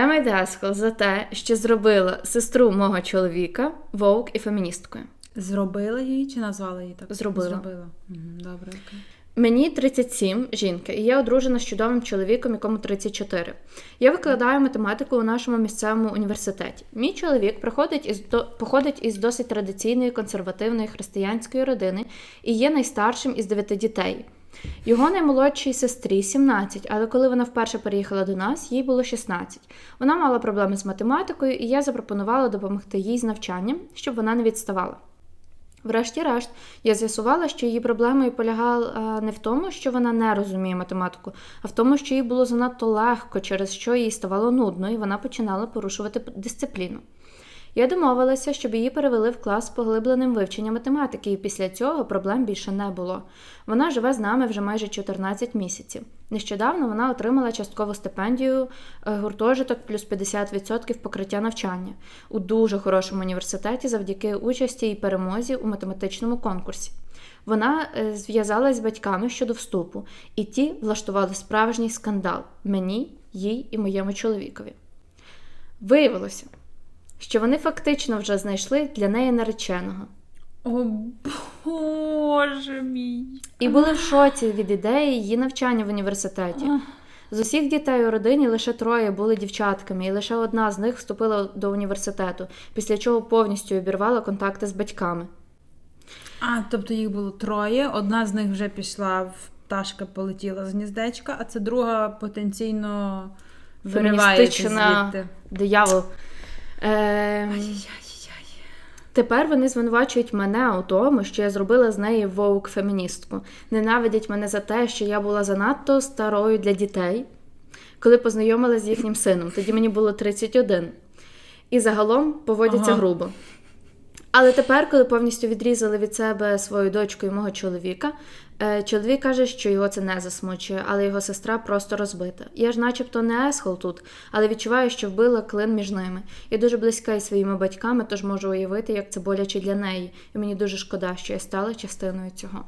Ема Дескал за те, що зробила сестру мого чоловіка вовк і феміністкою. Зробила її чи назвала її так? Зробила. Зробила. Добре, окей. Мені 37, жінка, і я одружена з чудовим чоловіком, якому 34. Я викладаю математику у нашому місцевому університеті. Мій чоловік приходить із до... походить із досить традиційної консервативної християнської родини і є найстаршим із дев'яти дітей. Його наймолодшій сестрі 17, але коли вона вперше переїхала до нас, їй було 16. Вона мала проблеми з математикою, і я запропонувала допомогти їй з навчанням, щоб вона не відставала. Врешті-решт, я з'ясувала, що її проблемою полягала не в тому, що вона не розуміє математику, а в тому, що їй було занадто легко, через що їй ставало нудно, і вона починала порушувати дисципліну. Я домовилася, щоб її перевели в клас з поглибленим вивченням математики, і після цього проблем більше не було. Вона живе з нами вже майже 14 місяців. Нещодавно вона отримала часткову стипендію е, гуртожиток плюс 50% покриття навчання у дуже хорошому університеті завдяки участі і перемозі у математичному конкурсі. Вона е, зв'язалась з батьками щодо вступу, і ті влаштували справжній скандал мені, їй і моєму чоловікові. Виявилося, що вони фактично вже знайшли для неї нареченого. О, Боже мій. І були в шоці від ідеї її навчання в університеті. З усіх дітей у родині лише троє були дівчатками, і лише одна з них вступила до університету, після чого повністю обірвала контакти з батьками. А, тобто їх було троє. Одна з них вже пішла в пташка, полетіла з гніздечка, а це друга потенційно виривається звідти. диявол. Е, Тепер вони звинувачують мене у тому, що я зробила з неї вовк феміністку. Ненавидять мене за те, що я була занадто старою для дітей, коли познайомилася з їхнім сином. Тоді мені було 31. І загалом поводяться Ага. грубо. Але тепер, коли повністю відрізали від себе свою дочку і мого чоловіка, е, чоловік каже, що його це не засмучує, але його сестра просто розбита. Я ж, начебто, не есхол тут, але відчуваю, що вбила клин між ними. Я дуже близька із своїми батьками, тож можу уявити, як це боляче для неї, і мені дуже шкода, що я стала частиною цього.